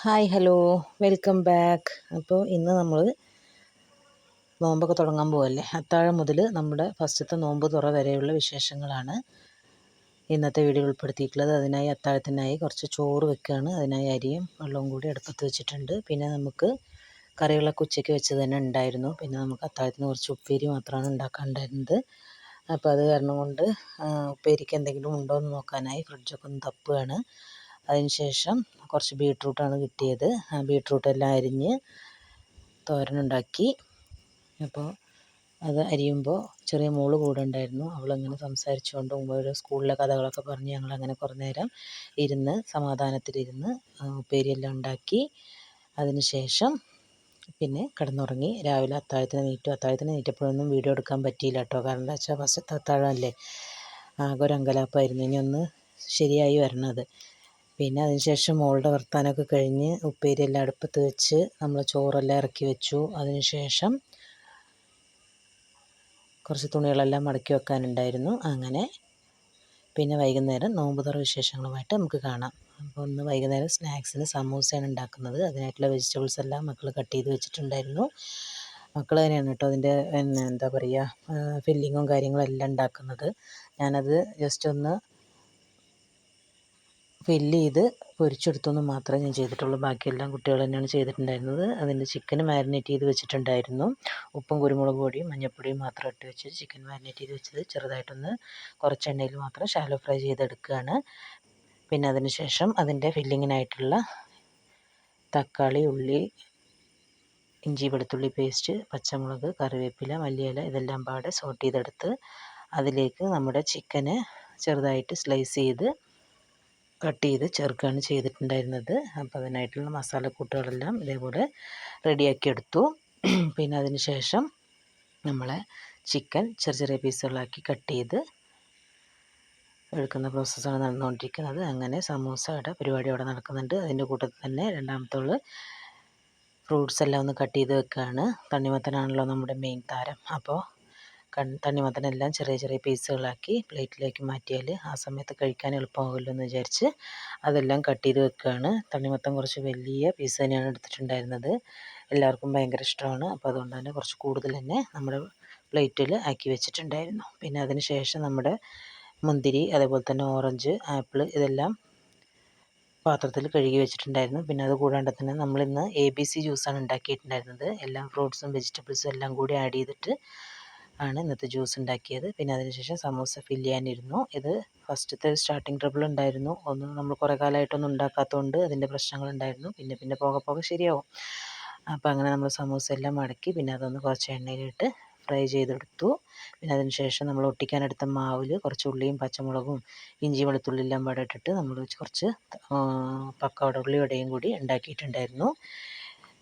Hi hello welcome back അപ്പോൾ ഇന്ന് നമ്മൾ നോമ്പൊക്കെ തുടങ്ങാൻ പോവല്ലേ? അത്താഴം മുതൽ നമ്മുടെ ഫസ്റ്റത്തെ നോമ്പ് തുറ വരെയുള്ള വിശേഷങ്ങളാണ് ഇന്നത്തെ വീഡിയോ ഉൾപ്പെടുത്തിയിട്ടുള്ളത്. അതിനായി അത്താഴത്തിനായി കുറച്ച് ചോറ് വെക്കുകയാണ് അതിനായി അരിയും വെള്ളവും കൂടി അടുപ്പത്ത് വെച്ചിട്ടുണ്ട്. പിന്നെ നമുക്ക് കറികളൊക്കെ ഉച്ചയ്ക്ക് വെച്ച് തന്നെ ഉണ്ടായിരുന്നു. പിന്നെ നമുക്ക് അത്താഴത്തിന് കുറച്ച് ഉപ്പേരി മാത്രമാണ് ഉണ്ടാക്കാനുണ്ടായിരുന്നത് അപ്പോൾ അത് കാരണം കൊണ്ട് ഉപ്പേരിക്ക് എന്തെങ്കിലും ഉണ്ടോ എന്ന് നോക്കാനായി ഫ്രിഡ്ജൊക്കെ ഒന്ന് തപ്പുകയാണ്. അതിന് ശേഷം കുറച്ച് ബീട്രൂട്ടാണ് കിട്ടിയത്. ആ ബീട്രൂട്ടെല്ലാം അരിഞ്ഞ് തോരനുണ്ടാക്കി അപ്പോൾ അത് അരിയുമ്പോൾ ചെറിയ മോൾ കൂടെ ഉണ്ടായിരുന്നു. അവളങ്ങനെ സംസാരിച്ചുകൊണ്ട് ഓരോ സ്കൂളിലെ കഥകളൊക്കെ പറഞ്ഞ് ഞങ്ങളങ്ങനെ കുറേ നേരം ഇരുന്ന് സമാധാനത്തിലിരുന്ന് ഉപ്പേരിയെല്ലാം ഉണ്ടാക്കി. അതിന് ശേഷം പിന്നെ കിടന്നുറങ്ങി. രാവിലെ അത്താഴത്തിന് നീറ്റു അത്താഴത്തിന് നീറ്റപ്പോഴൊന്നും വീഡിയോ എടുക്കാൻ പറ്റിയില്ല കേട്ടോ. കാരണം എന്താ വെച്ചാൽ ഫസ്റ്റത്തെ അത്താഴമല്ലേ? ആകെ ഒരു അങ്കലാപ്പായിരുന്നു. ഇനി ഒന്ന് ശരിയായി വരണത്. പിന്നെ അതിന് ശേഷം മോളുടെ വർത്താനമൊക്കെ കഴിഞ്ഞ് ഉപ്പേരിയെല്ലാം അടുപ്പത്ത് വെച്ച് നമ്മൾ ചോറെല്ലാം ഇറക്കി വെച്ചു. അതിന് ശേഷം കുറച്ച് തുണികളെല്ലാം മടക്കി വെക്കാനുണ്ടായിരുന്നു. അങ്ങനെ പിന്നെ വൈകുന്നേരം നോമ്പ് തുറ വിശേഷങ്ങളുമായിട്ട് നമുക്ക് കാണാം. അപ്പോൾ ഒന്ന് വൈകുന്നേരം സ്നാക്സിന് സമൂസയാണ് ഉണ്ടാക്കുന്നത്. അതിനായിട്ടുള്ള വെജിറ്റബിൾസ് എല്ലാം മക്കൾ കട്ട് ചെയ്ത് വെച്ചിട്ടുണ്ടായിരുന്നു. മക്കൾ തന്നെയാണ് കേട്ടോ അതിന്റെ എന്താ പറയുക ഫില്ലിങ്ങും കാര്യങ്ങളും എല്ലാം ഉണ്ടാക്കുന്നത്. ഞാനത് ജസ്റ്റ് ഒന്ന് ഫില്ല് ചെയ്ത് പൊരിച്ചെടുത്തെന്ന് മാത്രമേ ഞാൻ ചെയ്തിട്ടുള്ളൂ. ബാക്കിയെല്ലാം കുട്ടികൾ തന്നെയാണ് ചെയ്തിട്ടുണ്ടായിരുന്നത്. അതിന്റെ ചിക്കൻ മാരിനേറ്റ് ചെയ്ത് വെച്ചിട്ടുണ്ടായിരുന്നു. ഉപ്പും കുരുമുളക് പൊടിയും മഞ്ഞൾപ്പൊടിയും മാത്രം ഇട്ട് വെച്ച് ചിക്കൻ മാരിനേറ്റ് ചെയ്ത് വെച്ചത് ചെറുതായിട്ടൊന്ന് കുറച്ച് എണ്ണയിൽ മാത്രം ഷാലോ ഫ്രൈ ചെയ്തെടുക്കുകയാണ്. പിന്നെ അതിന് ശേഷം അതിന്റെ ഫില്ലിങ്ങിനായിട്ടുള്ള തക്കാളി ഉള്ളി ഇഞ്ചി വെളുത്തുള്ളി പേസ്റ്റ് പച്ചമുളക് കറിവേപ്പില മല്ലിയില ഇതെല്ലാം പാടെ സോട്ട് ചെയ്തെടുത്ത് അതിലേക്ക് നമ്മുടെ ചിക്കന് ചെറുതായിട്ട് സ്ലൈസ് ചെയ്ത് കട്ട് ചെയ്ത് ചേർക്കുകയാണ് ചെയ്തിട്ടുണ്ടായിരുന്നത്. അപ്പോൾ അതിനായിട്ടുള്ള മസാലക്കൂട്ടുകളെല്ലാം ഇതേപോലെ റെഡിയാക്കി എടുത്തു. പിന്നെ അതിന് ശേഷം നമ്മളെ ചിക്കൻ ചെറിയ ചെറിയ പീസുകളാക്കി കട്ട് ചെയ്ത് എടുക്കുന്ന പ്രോസസ്സാണ് നടന്നുകൊണ്ടിരിക്കുന്നത്. അങ്ങനെ സമൂസയുടെ പരിപാടി അവിടെ നടക്കുന്നുണ്ട്. അതിന്റെ കൂട്ടത്തിൽ തന്നെ രണ്ടാമത്തുള്ള ഫ്രൂട്ട്സ് എല്ലാം ഒന്ന് കട്ട് ചെയ്ത് വെക്കുകയാണ് തണ്ണിമത്തനാണല്ലോ നമ്മുടെ മെയിൻ താരം. അപ്പോൾ തണ്ണിമത്തനെല്ലാം ചെറിയ ചെറിയ പീസുകളാക്കി പ്ലേറ്റിലേക്ക് മാറ്റിയാൽ ആ സമയത്ത് കഴിക്കാൻ എളുപ്പമാകുമല്ലോ എന്ന് വിചാരിച്ച് അതെല്ലാം കട്ട് ചെയ്ത് വെക്കുകയാണ് തണ്ണിമത്തൻ കുറച്ച് വലിയ പീസ് തന്നെയാണ് എടുത്തിട്ടുണ്ടായിരുന്നത്. എല്ലാവർക്കും ഭയങ്കര ഇഷ്ടമാണ്. അപ്പോൾ അതുകൊണ്ട് തന്നെ കുറച്ച് കൂടുതൽ തന്നെ നമ്മുടെ പ്ലേറ്റിൽ ആക്കി വെച്ചിട്ടുണ്ടായിരുന്നു. പിന്നെ അതിന് ശേഷം നമ്മുടെ മുന്തിരി അതേപോലെ തന്നെ ഓറഞ്ച് ആപ്പിൾ ഇതെല്ലാം പാത്രത്തിൽ കഴുകി വെച്ചിട്ടുണ്ടായിരുന്നു. പിന്നെ അത് കൂടാണ്ട് തന്നെ നമ്മളിന്ന് എ ബി സി ജ്യൂസാണ് ഉണ്ടാക്കിയിട്ടുണ്ടായിരുന്നത്. എല്ലാം ഫ്രൂട്ട്സും വെജിറ്റബിൾസും എല്ലാം കൂടി ആഡ് ചെയ്തിട്ട് ആണ് ഇന്നത്തെ ജ്യൂസ് ഉണ്ടാക്കിയത്. പിന്നെ അതിനുശേഷം സമൂസ ഫില്ല് ചെയ്യാനിരുന്നു. ഇത് ഫസ്റ്റത്തെ സ്റ്റാർട്ടിങ് ട്രബിൾ ഉണ്ടായിരുന്നു. ഒന്ന് നമ്മൾ കുറേ കാലമായിട്ടൊന്നും ഉണ്ടാക്കാത്തതുകൊണ്ട് അതിന്റെ പ്രശ്നങ്ങളുണ്ടായിരുന്നു. പിന്നെ പിന്നെ പോകെ പോകെ ശരിയാവും. അപ്പോൾ അങ്ങനെ നമ്മൾ സമൂസ എല്ലാം മടക്കി പിന്നെ അതൊന്ന് കുറച്ച് എണ്ണയിലിട്ട് ഫ്രൈ ചെയ്തെടുത്തു. പിന്നെ അതിനുശേഷം നമ്മൾ ഒട്ടിക്കാനെടുത്ത മാവിൽ കുറച്ച് ഉള്ളിയും പച്ചമുളകും ഇഞ്ചി വെളുത്തുള്ളി എല്ലാം പാടെ ഇട്ടിട്ട് നമ്മൾ കുറച്ച് പക്കവട ഉള്ളി വടയും കൂടി ഉണ്ടാക്കിയിട്ടുണ്ടായിരുന്നു.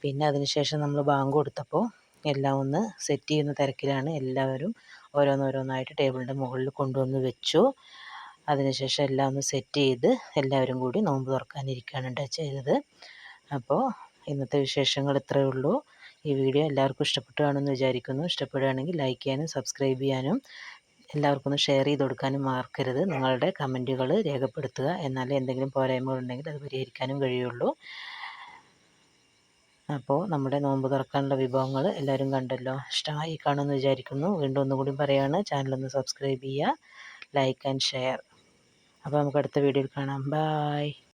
പിന്നെ അതിനുശേഷം നമ്മൾ ബാങ്ക് കൊടുത്തപ്പോൾ എല്ലാം ഒന്ന് സെറ്റ് ചെയ്യുന്ന തിരക്കിലാണ് എല്ലാവരും ഓരോന്നോരോന്നായിട്ട് ടേബിളിന്റെ മുകളിൽ കൊണ്ടുവന്ന് വെച്ചു. അതിനുശേഷം എല്ലാം ഒന്ന് സെറ്റ് ചെയ്ത് എല്ലാവരും കൂടി നോമ്പ് തുറക്കാനിരിക്കുകയാണ് ചെയ്തത്. അപ്പോൾ ഇന്നത്തെ വിശേഷങ്ങൾ ഇത്രയേ ഉള്ളൂ. ഈ വീഡിയോ എല്ലാവർക്കും ഇഷ്ടപ്പെട്ടു കാണുമെന്ന് വിചാരിക്കുന്നു. ഇഷ്ടപ്പെടുകയാണെങ്കിൽ ലൈക്ക് ചെയ്യാനും സബ്സ്ക്രൈബ് ചെയ്യാനും എല്ലാവർക്കും ഒന്ന് ഷെയർ ചെയ്ത് കൊടുക്കാനും മറക്കരുത്. നിങ്ങളുടെ കമന്റുകൾ രേഖപ്പെടുത്തുക. എന്നാലേ എന്തെങ്കിലും പോരായ്മകളുണ്ടെങ്കിൽ അത് പരിഹരിക്കാനും കഴിയുള്ളൂ. അപ്പോൾ നമ്മുടെ നോമ്പ് തുറക്കാനുള്ള വിഭവങ്ങൾ എല്ലാവരും കണ്ടല്ലോ. ഇഷ്ടമായി കാണുമെന്ന് വിചാരിക്കുന്നു. വീണ്ടും ഒന്നുകൂടി പറയുകയാണ് ചാനലൊന്ന് സബ്സ്ക്രൈബ് ചെയ്യുക ലൈക്ക് ആൻഡ് ഷെയർ. അപ്പോൾ നമുക്ക് അടുത്ത വീഡിയോയിൽ കാണാം. ബായ്.